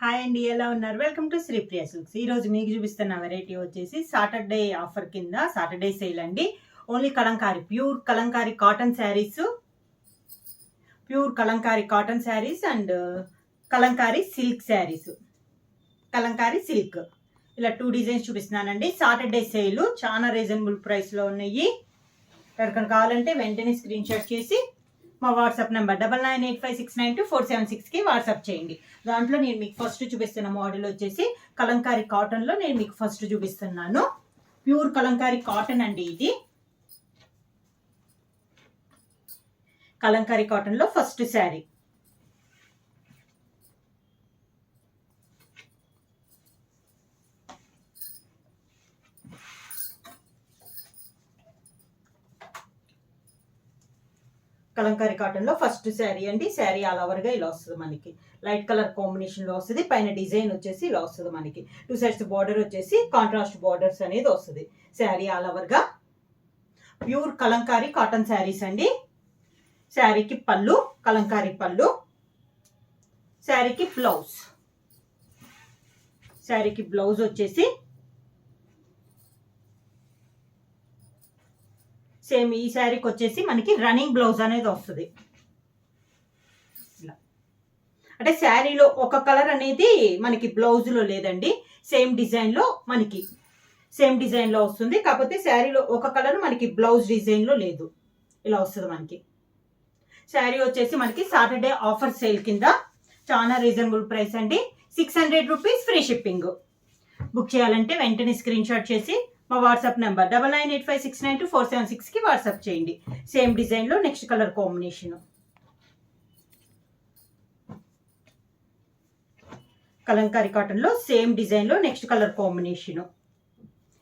Hi అండి ఎలా ఉన్నారు? వెల్కమ్ టు శ్రీప్రియ సిల్క్స్ ఈ రోజు మీకు చూపిస్తున్న వెరైటీ వచ్చేసి సాటర్డే ఆఫర్ కింద సాటర్డే సేల్ అండి. Only Kalamkari pure Kalamkari cotton saris pure Kalamkari cotton saris and Kalamkari silk saris Kalamkari silk ఇలా టూ డిజైన్స్ చూపిస్తున్నానండి. సాటర్డే సేల్ చాలా రీజనబుల్ ప్రైస్లో ఉన్నాయి. ఎవరికైనా కావాలంటే వెంటనే స్క్రీన్ షాట్ చేసి మా WhatsApp number double nine eight five six nine two four seven సిక్స్కి వాట్సాప్ చేయండి. దాంట్లో నేను మీకు ఫస్ట్ చూపిస్తున్న మోడల్ వచ్చేసి కలంకారీ కాటన్లో నేను మీకు ఫస్ట్ చూపిస్తున్నాను. ప్యూర్ కలంకారీ కాటన్ అండి ఇది. కలంకారీ కాటన్లో ఫస్ట్ శారీ. కలంకారీ కాటన్లో ఫస్ట్ శారీ అండి. శారీ ఆల్ ఓవర్గా ఇలా వస్తుంది మనకి. లైట్ కలర్ కాంబినేషన్లో వస్తుంది. పైన డిజైన్ వచ్చేసి ఇలా వస్తుంది మనకి. టూ సైడ్స్ బార్డర్ వచ్చేసి కాంట్రాస్ట్ బార్డర్స్ అనేది వస్తుంది. శారీ ఆల్ ఓవర్గా. ప్యూర్ కలంకారీ కాటన్ శారీస్ అండి. శారీకి పళ్ళు కలంకారీ పళ్ళు. శారీకి బ్లౌజ్. శారీకి బ్లౌజ్ వచ్చేసి సేమ్ ఈ శారీకి వచ్చేసి మనకి రన్నింగ్ బ్లౌజ్ అనేది వస్తుంది. ఇలా. అంటే శారీలో ఒక కలర్ అనేది మనకి బ్లౌజ్లో లేదండి సేమ్ డిజైన్లో మనకి సేమ్ డిజైన్లో వస్తుంది. కాకపోతే శారీలో ఒక కలర్ మనకి బ్లౌజ్ డిజైన్లో లేదు. ఇలా వస్తుంది మనకి. శారీ వచ్చేసి మనకి సాటర్డే ఆఫర్ సేల్ కింద చాలా రీజనబుల్ ప్రైస్ అండి. Six hundred rupees free shipping. Book చేయాలంటే వెంటనే స్క్రీన్ షాట్ చేసి మా WhatsApp number double nine eight five six nine two four seven సిక్స్కి వాట్సాప్ చేయండి. సేమ్ డిజైన్లో నెక్స్ట్ కలర్ కాంబినేషన్ కలంకారీ కాటన్లో సేమ్ డిజైన్లో నెక్స్ట్ కలర్ కాంబినేషన్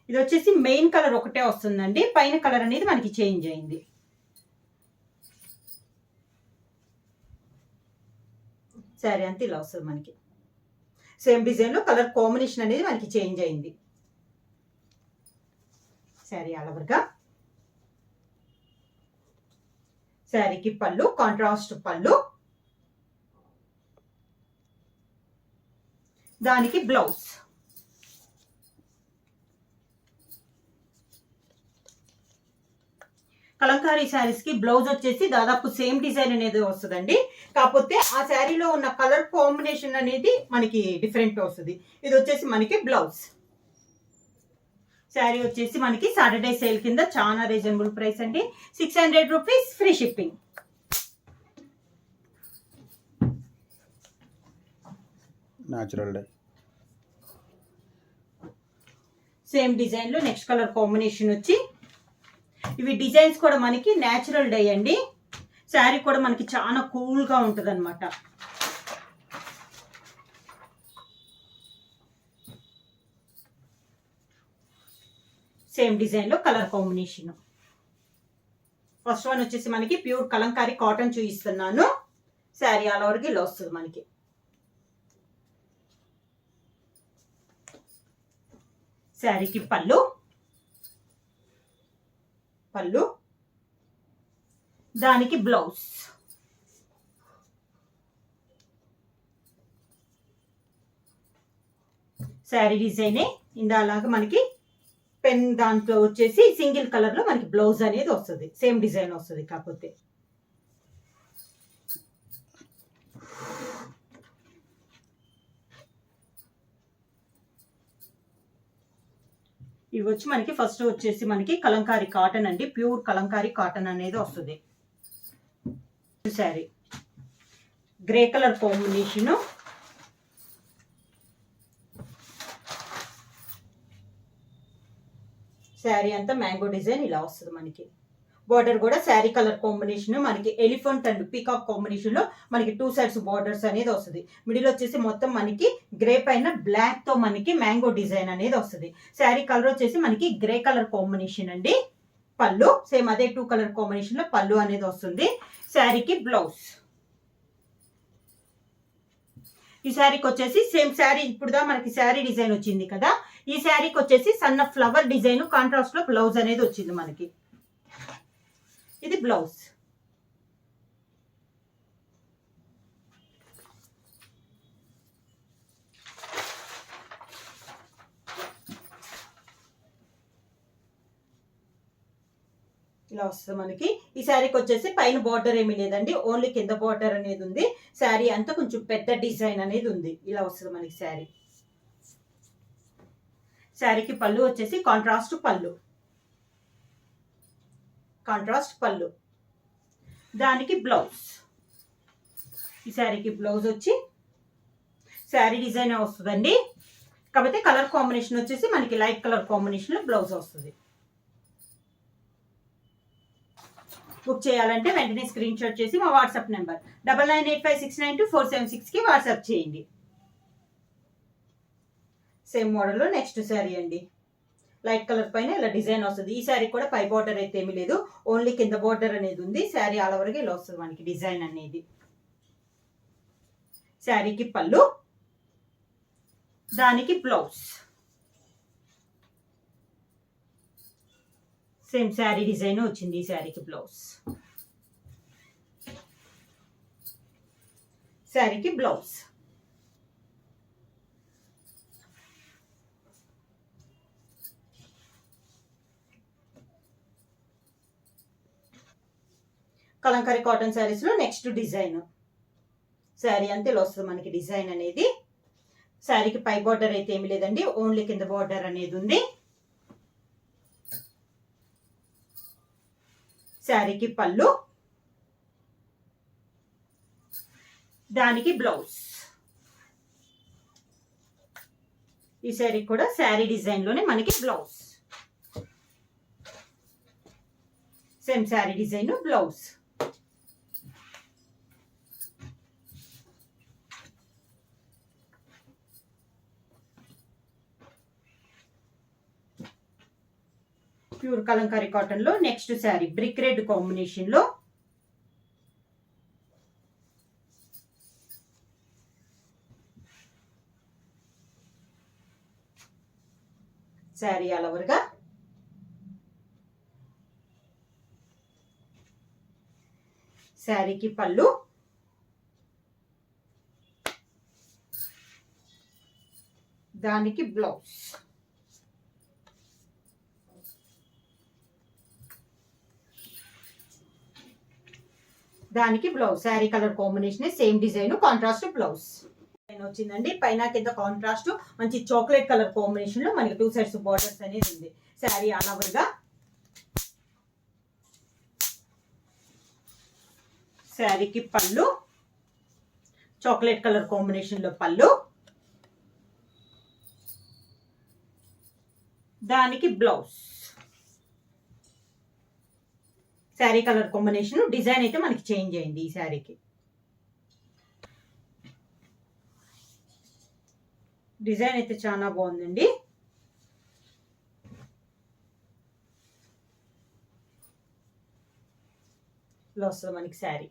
ఇది వచ్చేసి మెయిన్ కలర్ ఒకటే వస్తుందండి. పైన కలర్ అనేది మనకి చేంజ్ అయింది. శారీ అంతా ఇలా వస్తుంది మనకి. సేమ్ డిజైన్లో కలర్ కాంబినేషన్ అనేది మనకి చేంజ్ అయింది. శారీ అలవర్గా శారీకి పళ్ళు కాంట్రాస్ట్ పళ్ళు. దానికి బ్లౌజ్ కలంకారీ శారీస్కి బ్లౌజ్ వచ్చేసి దాదాపు సేమ్ డిజైన్ అనేది వస్తుందండి. కాకపోతే ఆ శారీలో ఉన్న కలర్ కాంబినేషన్ అనేది మనకి డిఫరెంట్ వస్తుంది. ఇది వచ్చేసి మనకి బ్లౌజ్ శారీ వచ్చేసి మనకి సాటర్డే సేల్ కింద చాలా రీజనబుల్ ప్రైస్ అండి. Six hundred rupees free shipping natural day same డిజైన్లో నెక్స్ట్ కలర్ కాంబినేషన్ వచ్చి ఇవి డిజైన్స్ కూడా మనకి న్యాచురల్ డే అండి. శారీ కూడా మనకి చాలా కూల్గా ఉంటుంది అనమాట సేమ్ డిజైన్లో కలర్ కాంబినేషన్ ఫస్ట్ వన్ వచ్చేసి మనకి ప్యూర్ కలంకారీ కాటన్ చూపిస్తున్నాను. శారీ ఆల్ ఓవర్కి ఇలా వస్తుంది మనకి. శారీకి పళ్ళు. పళ్ళు. దానికి బ్లౌజ్ శారీ డిజైనే ఇందాలాగా మనకి పెన్ దాంట్లో వచ్చేసి సింగిల్ కలర్లో మనకి బ్లౌజ్ అనేది వస్తుంది. సేమ్ డిజైన్ వస్తుంది కాకపోతే. ఇవి వచ్చి మనకి ఫస్ట్ వచ్చేసి మనకి కలంకారీ కాటన్ అండి. ప్యూర్ కలంకారీ కాటన్ అనేది వస్తుంది. Sari grey colour combination sari అంతా మ్యాంగో డిజైన్ ఇలా వస్తుంది మనకి. బార్డర్ కూడా శారీ కలర్ కాంబినేషన్ మనకి ఎలిఫెంట్ అండ్ పీకాక్ కాంబినేషన్లో మనకి టూ సైడ్స్ బార్డర్స్ అనేది వస్తుంది. మిడిల్ వచ్చేసి మొత్తం మనకి గ్రే పైన బ్లాక్తో మనకి మ్యాంగో డిజైన్ అనేది వస్తుంది. శారీ కలర్ వచ్చేసి మనకి గ్రే కలర్ కాంబినేషన్ అండి. పళ్ళు సేమ్ అదే టూ కలర్ కాంబినేషన్లో పళ్ళు అనేది వస్తుంది. శారీకి బ్లౌజ్ ఈ శారీకి వచ్చేసి సేమ్ శారీ ఇప్పుడుదా మనకి శారీ డిజైన్ వచ్చింది కదా? ఈ శారీకి వచ్చేసి సన్న ఫ్లవర్ డిజైన్ కాంట్రాస్ట్లో బ్లౌజ్ అనేది వచ్చింది మనకి. ఇది బ్లౌజ్. ఇలా వస్తుంది మనకి. ఈ శారీకి వచ్చేసి పైన బార్డర్ ఏమీ లేదండి. ఓన్లీ కింద బార్డర్ అనేది ఉంది. శారీ అంతా కొంచెం పెద్ద డిజైన్ అనేది ఉంది. ఇలా వస్తుంది మనకి శారీ. శారీకి పళ్ళు వచ్చేసి కాంట్రాస్ట్ పళ్ళు. కాంట్రాస్ట్ పళ్ళు. దానికి బ్లౌజ్ ఈ శారీకి బ్లౌజ్ వచ్చి శారీ డిజైన్ వస్తుందండి. కాకపోతే కలర్ కాంబినేషన్ వచ్చేసి మనకి లైట్ కలర్ కాంబినేషన్లో బ్లౌజ్ వస్తుంది. బుక్ చేయాలంటే వెంటనే స్క్రీన్ షాట్ చేసి మా WhatsApp number. Double nine eight five six nine two four seven సిక్స్కి వాట్సాప్ చేయండి. సేమ్ మోడల్లో నెక్స్ట్ శారీ అండి. లైట్ కలర్ పైన ఇలా డిజైన్ వస్తుంది. ఈ శారీ కూడా పై బార్డర్ అయితే ఏమీ లేదు. ఓన్లీ కింద బార్డర్ అనేది ఉంది. శారీ ఆల్ ఓవర్గా ఇలా వస్తుంది మనకి డిజైన్ అనేది. శారీకి పళ్ళు. దానికి బ్లౌజ్ సేమ్ శారీ డిజైన్ వచ్చింది ఈ శారీకి బ్లౌజ్ శారీకి బ్లౌజ్ కలంకారీ కాటన్ శారీస్లో నెక్స్ట్ డిజైన్ శారీ అంతే వస్తుంది మనకి డిజైన్ అనేది. శారీకి పై బార్డర్ అయితే ఏమి లేదండి ఓన్లీ కింద బార్డర్ అనేది ఉంది. శారీకి పళ్ళు దానికి బ్లౌజ్. ఈ శారీ కూడా శారీ డిజైన్లోనే మనకి blouse. Same sari design blouse. Pure Kalamkari కాటన్లో నెక్స్ట్ శారీ బ్రిక్ రెడ్ కాంబినేషన్లో శారీ అలవర్గా శారీకి పళ్ళు. దానికి బ్లౌజ్. దానికి blouse sari colour combination same design contrast blouse వచ్చిందండి. పైన కింద కాంట్రాస్ట్ మంచి చాక్లెట్ కలర్ కాంబినేషన్లో మనకి టూ సైడ్స్ బార్డర్స్ అనేది ఉంది. శారీ ఆల్ ఓవర్గా. శారీకి పళ్ళు. చాక్లెట్ కలర్ కాంబినేషన్లో పళ్ళు. దానికి blouse sari colour combination design అయితే మనకి చేంజ్ అయింది ఈ శారీకి. డిజైన్ అయితే చాలా బాగుందండి. ఇలా వస్తుంది మనకి శారీ.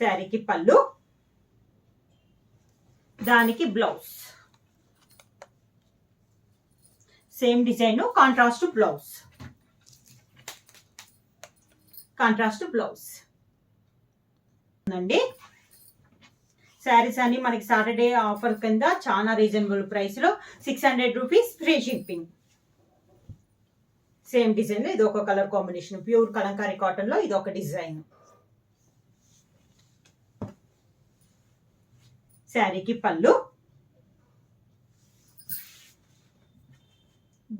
శారీకి పళ్ళు. దానికి blouse same design contrast blouse contrast blouse అండి. శారీస్ అన్ని మనకి సాటర్డే ఆఫర్ కింద చాలా రీజనబుల్ ప్రైస్లో six hundred rupees free shipping same design ఇది ఒక కలర్ కాంబినేషన్ ప్యూర్ కలంకారీ కాటన్లో ఇది ఒక డిజైన్ శారీకి పళ్ళు.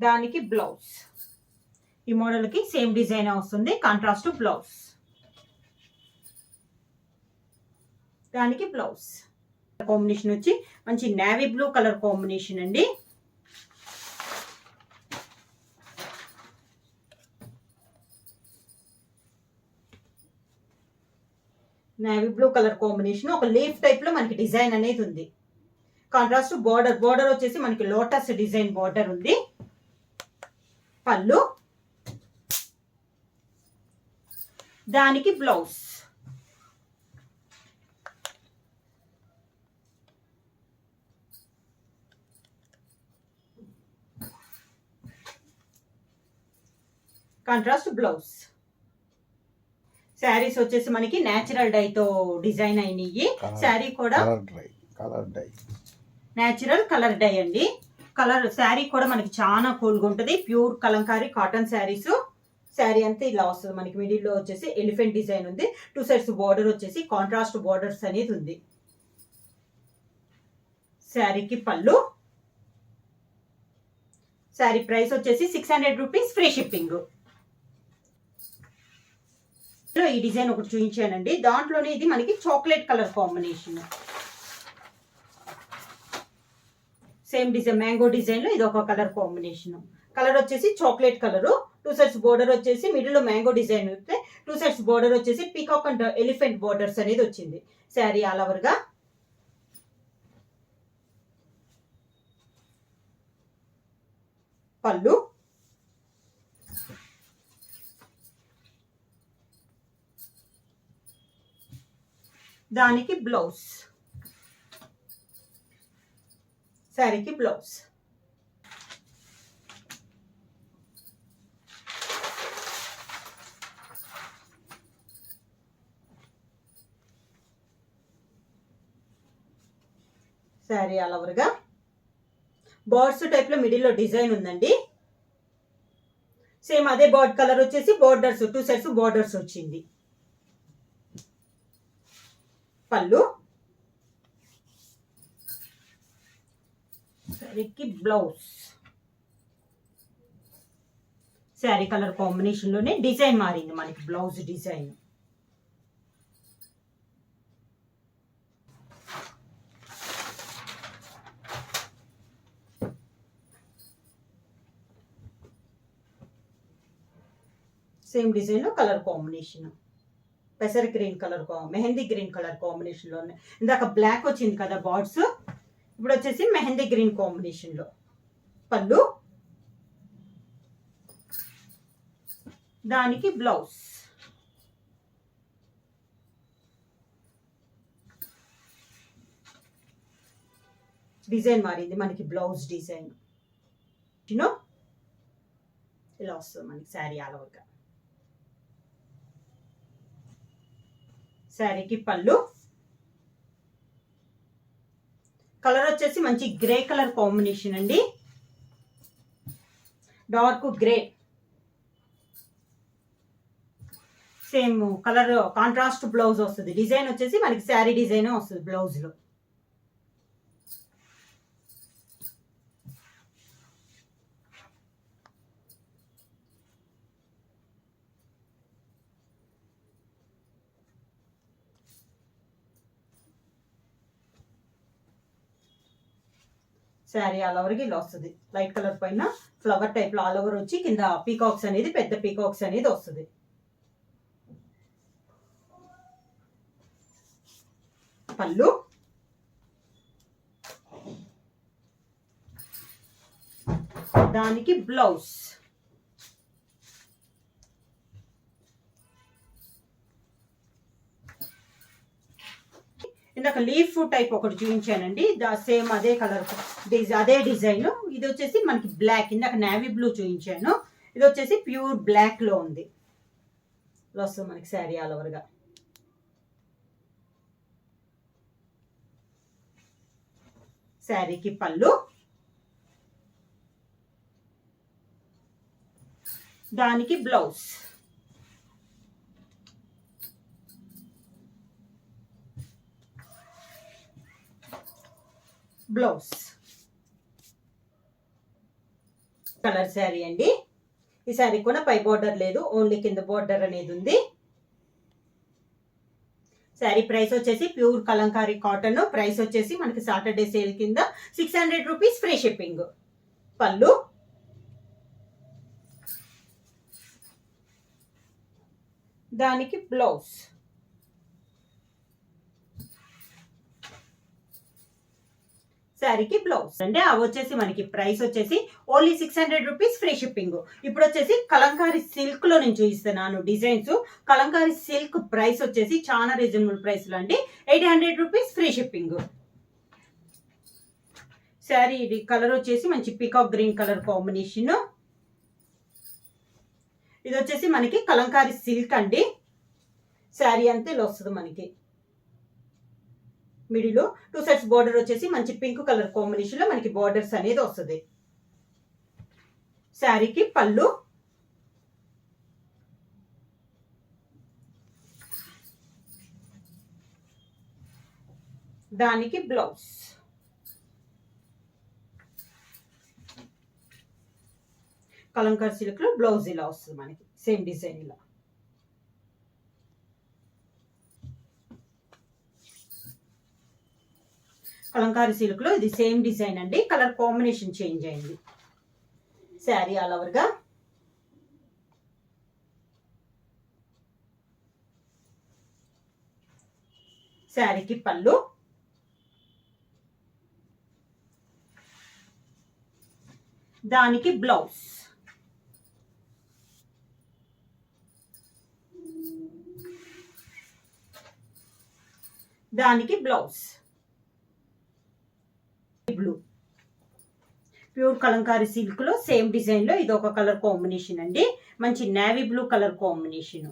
దానికి బ్లౌజ్ ఈ మోడల్కి సేమ్ డిజైన్ వస్తుంది. కాంట్రాస్ట్ బ్లౌజ్ దానికి బ్లౌజ్ కాంబినేషన్ వచ్చి మంచి నేవీ బ్లూ కలర్ కాంబినేషన్ అండి. నేవీ బ్లూ కలర్ కాంబినేషన్ ఒక లీఫ్ టైప్లో మనకి డిజైన్ అనేది ఉంది. కాంట్రాస్ట్ బార్డర్ బార్డర్ వచ్చేసి మనకి లోటస్ డిజైన్ బార్డర్ ఉంది. పళ్ళు. దానికి బ్లౌజ్. Contrast blouse. శారీస్ వచ్చేసి మనకి నేచురల్ డైతో డిజైన్ అయినాయి. శారీ కూడా colour dye natural colour dye అండి. కలర్ శారీ కూడా మనకి చాలా కూల్గా ఉంటుంది. Pure Kalamkari cotton saris. Sari అంతా ఇలా వస్తుంది మనకి. మిడిల్లో వచ్చేసి ఎలిఫెంట్ డిజైన్ ఉంది. టూ సైడ్స్ బార్డర్ వచ్చేసి కాంట్రాస్ట్ బార్డర్స్ అనేది ఉంది. శారీకి పళ్ళు. శారీ ప్రైస్ వచ్చేసి six hundred rupees free shipping. ఈ డిజైన్ ఒకటి చూపించానండి. దాంట్లోనే ఇది మనకి chocolate colour combination. Same design mango డిజైన్లో ఇది ఒక కలర్ కాంబినేషన్ కలర్ వచ్చేసి chocolate colour two sides border వచ్చేసి మిడిల్లో మ్యాంగో డిజైన్ వస్తే టూ సైడ్స్ బోర్డర్ వచ్చేసి పీకాక్ అండ్ ఎలిఫెంట్ బోర్డర్స్ అనేది వచ్చింది. శారీ ఆల్ ఓవర్గా పళ్ళు. దానికి బ్లౌజ్ శారీకి బ్లౌజ్ శారీ ఆల్ ఓవర్గా బర్డ్స్ టైప్లో మిడిల్లో డిజైన్ ఉందండి. సేమ్ అదే బోర్డ్ కలర్ వచ్చేసి బోర్డర్స్ టూ సైడ్స్ బోర్డర్స్ వచ్చింది. పళ్ళు. ఫ్యాబ్రిక్కి బ్లౌజ్ శారీ కలర్ కాంబినేషన్లోనే డిజైన్ మారింది మనకి బ్లౌజ్ డిజైన్ సేమ్ డిజైన్లో colour combination పెసర్ green colour mehndi green colour కాంబినేషన్లో ఉన్నాయి ఇందాక బ్లాక్ వచ్చింది కదా బార్డ్స్ ఇప్పుడు వచ్చేసి మెహందీ గ్రీన్ కాంబినేషన్లో. పళ్ళు. దానికి బ్లౌజ్. డిజైన్ మారింది మనకి బ్లౌజ్ డిజైన్. యూనో ఇలా వస్తుంది మనకి శారీ అలవగా శారీకి పళ్ళు. కలర్ వచ్చేసి మంచి గ్రే కలర్ కాంబినేషన్ అండి. Dark grey same colour contrast blouse వస్తుంది. డిజైన్ వచ్చేసి మనకి శారీ డిజైన్ వస్తుంది బ్లౌజ్లో శారీ ఆల్ ఓవర్కి ఇలా వస్తుంది. లైట్ కలర్ పైన ఫ్లవర్ టైప్లో ఆల్ ఓవర్ వచ్చి కింద పీకాక్స్ అనేది పెద్ద పీకాక్స్ అనేది వస్తుంది. పళ్ళు. దానికి బ్లౌజ్ ఇందాక లీఫ్ టైప్ ఒకటి చూపించానండి. సేమ్ అదే కలర్ అదే డిజైన్ ఇది వచ్చేసి మనకి బ్లాక్ ఇందాక నావీ బ్లూ చూపించాను. ఇది వచ్చేసి ప్యూర్ బ్లాక్లో ఉంది. వస్తుంది మనకి శారీ ఆల్ ఓవర్గా శారీకి పళ్ళు. దానికి బ్లౌజ్ బ్లౌజ్. కలర్ శారీ అండి. ఈ శారీ కూడా పై బోర్డర్ లేదు ఓన్లీ కింద బోర్డర్ అనేది ఉంది. శారీ ప్రైస్ వచ్చేసి ప్యూర్ కలంకారీ కాటన్. ప్రైస్ వచ్చేసి మనకి సాటర్డే సేల్ కింద six hundred rupees free shipping పళ్ళు. దానికి బ్లౌజ్. శారీకి బ్లౌజ్. అంటే అవి వచ్చేసి మనకి ప్రైస్ వచ్చేసి only six hundred rupees free shipping. ఇప్పుడు వచ్చేసి కలంకారీ సిల్క్లో నేను చూపిస్తున్నాను డిజైన్స్. కలంకారీ సిల్క్ ప్రైస్ వచ్చేసి చాలా రీజనబుల్ ప్రైస్లో అండి. Eight hundred rupees free shipping. Sari ఇది కలర్ వచ్చేసి మంచి పికాక్ గ్రీన్ కలర్ కాంబినేషన్. ఇది వచ్చేసి మనకి కలంకారీ సిల్క్ అండి. శారీ అంతా ఇలా వస్తుంది మనకి. మిడిల్. టూ సైడ్స్ బార్డర్ వచ్చేసి మంచి పింక్ కలర్ కాంబినేషన్లో మనకి బార్డర్స్ అనేది వస్తుంది. శారీకి పళ్ళు. దానికి బ్లౌజ్ కలంకర్ సిల్క్లో బ్లౌజ్ ఇలా వస్తుంది మనకి. సేమ్ డిజైన్ ఇలా కలంకారీ సిల్క్లో ఇది సేమ్ డిజైన్ అండి. కలర్ కాంబినేషన్ చేంజ్ అయింది. శారీ ఆల్ ఓవర్గా శారీకి పళ్ళు. దానికి బ్లౌజ్. దానికి బ్లౌజ్. బ్లూ ప్యూర్ కలంకారీ సిల్క్లో సేమ్ డిజైన్లో ఇది ఒక కలర్ కాంబినేషన్ అండి. మంచి navy blue colour combination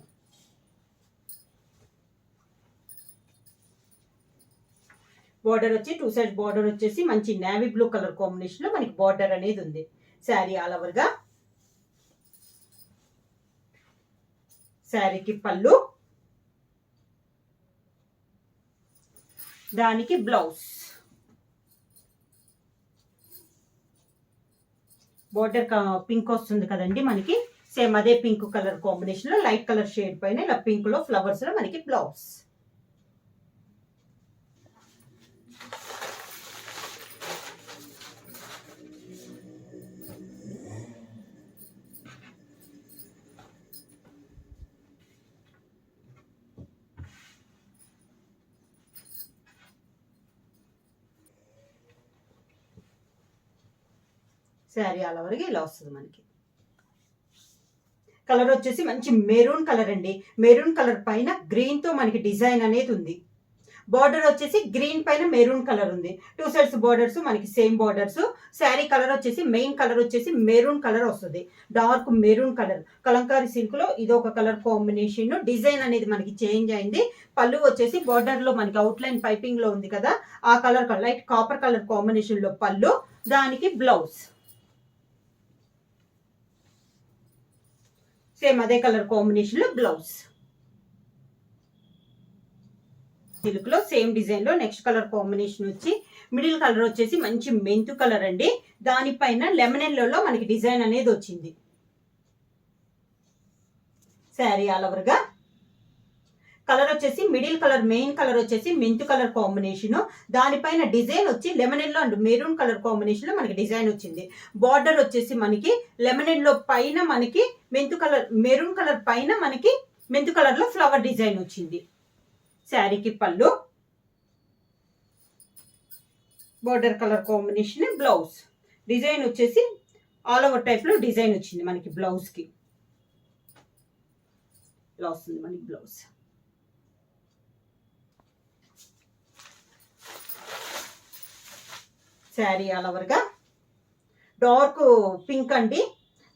border వచ్చి టూ సైడ్ బార్డర్ వచ్చేసి మంచి నేవీ బ్లూ కలర్ కాంబినేషన్లో మనకి బార్డర్ అనేది ఉంది. శారీ ఆల్ ఓవర్గా. శారీకి పళ్ళు. దానికి బ్లౌజ్ బోర్డర్ పింక్ వస్తుంది కదండి మనకి. సేమ్ అదే పింక్ కలర్ కాంబినేషన్లో లైట్ కలర్ షేడ్ పైన ఇలా పింక్లో ఫ్లవర్స్లో మనకి బ్లౌజ్ శారీ అలా వరకు ఇలా వస్తుంది మనకి. కలర్ వచ్చేసి మంచి మెరూన్ కలర్ అండి. మెరూన్ కలర్ పైన గ్రీన్తో మనకి డిజైన్ అనేది ఉంది. బార్డర్ వచ్చేసి గ్రీన్ పైన మెరూన్ కలర్ ఉంది. టూ సైడ్స్ బార్డర్స్ మనకి సేమ్ బార్డర్స్. శారీ కలర్ వచ్చేసి మెయిన్ కలర్ వచ్చేసి మెరూన్ కలర్ వస్తుంది. Dark maroon colour. కలంకారీ సిల్క్లో ఇది ఒక కలర్ కాంబినేషన్. డిజైన్ అనేది మనకి చేంజ్ అయింది. పళ్ళు వచ్చేసి బార్డర్లో మనకి అవుట్ లైన్ పైపింగ్లో ఉంది కదా. ఆ కలర్ లైట్ కాపర్ కలర్ కాంబినేషన్లో పళ్ళు. దానికి బ్లౌజ్. సేమ్ అదే కలర్ కాంబినేషన్లో బ్లౌజ్. సిల్క్లో సేమ్ డిజైన్లో నెక్స్ట్ కలర్ కాంబినేషన్ వచ్చి మిడిల్ కలర్ వచ్చేసి మంచి మెంతు కలర్ అండి. దానిపైన లెమనెల్లో మనకి డిజైన్ అనేది వచ్చింది. శారీ ఆల్ ఓవర్గా కలర్ వచ్చేసి మిడిల్ కలర్ మెయిన్ కలర్ వచ్చేసి మెంతు కలర్ కాంబినేషన్. దానిపైన డిజైన్ వచ్చి lemon yellow and maroon colour కాంబినేషన్లో మనకి డిజైన్ వచ్చింది. బార్డర్ వచ్చేసి మనకి లెమన్ ఎల్లో పైన మనకి మెంతు కలర్ మెరూన్ కలర్ పైన మనకి మెంతు కలర్లో ఫ్లవర్ డిజైన్ వచ్చింది. శారీకి పళ్ళు border colour combination blouse. Design వచ్చేసి ఆల్ ఓవర్ టైప్లో డిజైన్ వచ్చింది మనకి బ్లౌజ్కి ఇలా వస్తుంది మనకి బ్లౌజ్. శారీ అలవర్గా డార్క్ పింక్ అండి.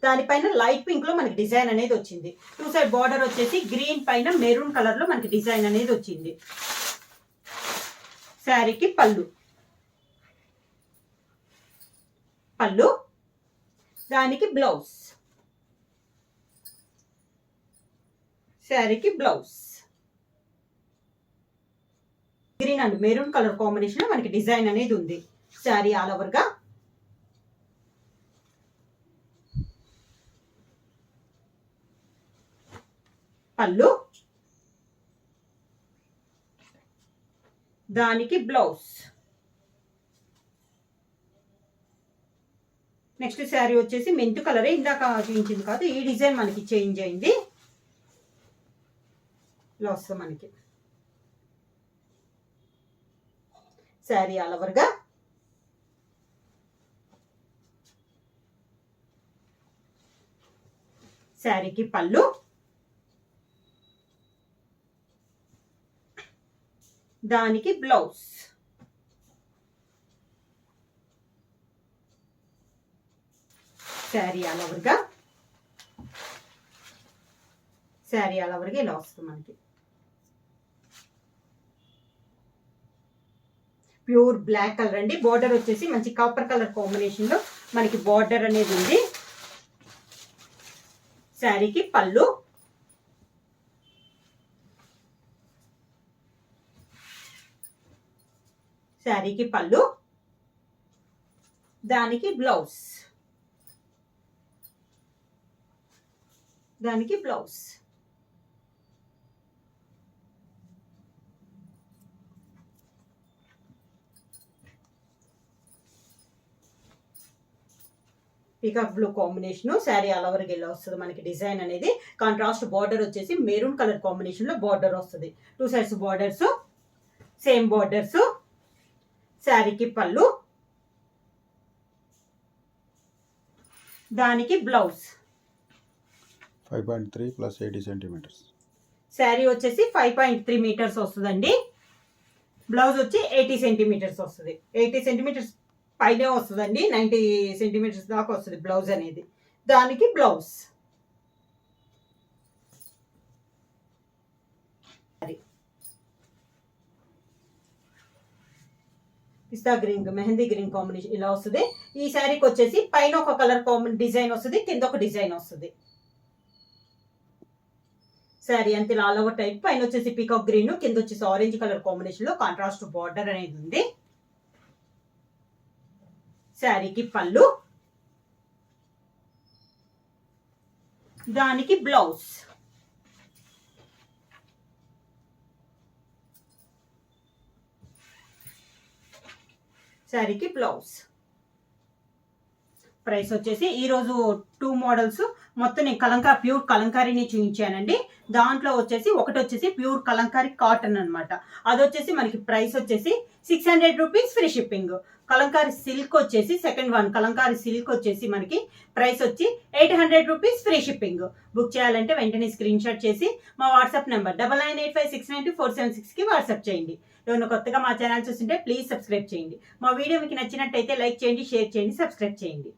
దానిపైన లైట్ పింక్లో మనకి డిజైన్ అనేది వచ్చింది. టూ సైడ్ బార్డర్ వచ్చేసి గ్రీన్ పైన మెరూన్ కలర్లో మనకి డిజైన్ అనేది వచ్చింది. శారీకి పళ్ళు. పళ్ళు. దానికి బ్లౌజ్ శారీకి blouse green and maroon colour combination మనకి డిజైన్ అనేది ఉంది. శారీ ఆల్ ఓవర్గా పళ్ళు. దానికి బ్లౌజ్. నెక్స్ట్ శారీ వచ్చేసి మెంతు కలరే ఇందాక చూపించింది కాదు ఈ డిజైన్ మనకి చేంజ్ అయింది. బ్లౌజ్ మనకి. శారీ అలవర్గా శారీకి పళ్ళు. దానికి బ్లౌజ్. శారీ అలవర్గా శారీ అలవర్గా ఇలా వస్తుంది మనకి. ప్యూర్ బ్లాక్ కలర్ అండి. బార్డర్ వచ్చేసి మంచి కాపర్ కలర్ కాంబినేషన్లో మనకి బార్డర్ అనేది ఉంది. శారీకి పళ్ళు. శారీకి పళ్ళు. దానికి బ్లౌజ్. దానికి blouse. Peacock blue combination sari all over గెల్లో వస్తుంది మనకి డిజైన్ అనేది. కాంట్రాస్ట్ బార్డర్ వచ్చేసి మెరూన్ కలర్ కాంబినేషన్లో బార్డర్ వస్తుంది. Two sides borders same borders శారీకి పళ్ళు. దానికి blouse five point three plus eighty centimetres sari వచ్చేసి ఫైవ్ పాయింట్ త్రీ మీటర్స్ వస్తుందండి. బ్లౌజ్ వచ్చి ఎయిటీ సెంటీమీటర్స్ వస్తుంది. ఎయిటీ సెంటీమీటర్స్ పైనే వస్తుందండి నైంటీ సెంటీమీటర్స్ దాకా వస్తుంది బ్లౌజ్ అనేది. దానికి బ్లౌజ్. పిస్తా గ్రీన్ మెహందీ గ్రీన్ కాంబినేషన్ ఇలా వస్తుంది. ఈ శారీకి వచ్చేసి పైన ఒక కలర్ కాంబి డిజైన్ వస్తుంది కింద ఒక డిజైన్ వస్తుంది. శారీ అంతే ఆల్ ఓవర్ టైప్ పైన వచ్చేసి పీకాక్ గ్రీన్ కింద వచ్చేసి ఆరెంజ్ కలర్ కాంబినేషన్లో కాంట్రాస్ట్ బార్డర్ అనేది ఉంది. శారీకి పళ్ళు. దానికి బ్లౌజ్. శారీకి బ్లౌజ్. ప్రైస్ వచ్చేసి ఈరోజు టూ మోడల్స్ మొత్తం నేను కలంకా ప్యూర్ కలంకారీని చూపించానండి. దాంట్లో వచ్చేసి ఒకటి వచ్చేసి ప్యూర్ కలంకారీ కాటన్ అనమాట అది వచ్చేసి మనకి ప్రైస్ వచ్చేసి six hundred rupees free shipping Kalamkari silk వచ్చేసి సెకండ్ వన్ కలంకారీ సిల్క్ వచ్చేసి మనకి ప్రైస్ వచ్చి eight hundred rupees free shipping book చేయాలంటే వెంటనే స్క్రీన్ షాట్ చేసి మా WhatsApp number double nine eight five six nine two four seven సిక్స్కి వాట్సాప్ చేయండి. ఎవరైనా కొత్తగా మా ఛానల్ చూస్తుంటే ప్లీజ్ సబ్స్క్రైబ్ చేయండి. మా వీడియో మీకు నచ్చినట్టయితే లైక్ చేయండి షేర్ చేయండి సబ్స్క్రైబ్ చేయండి.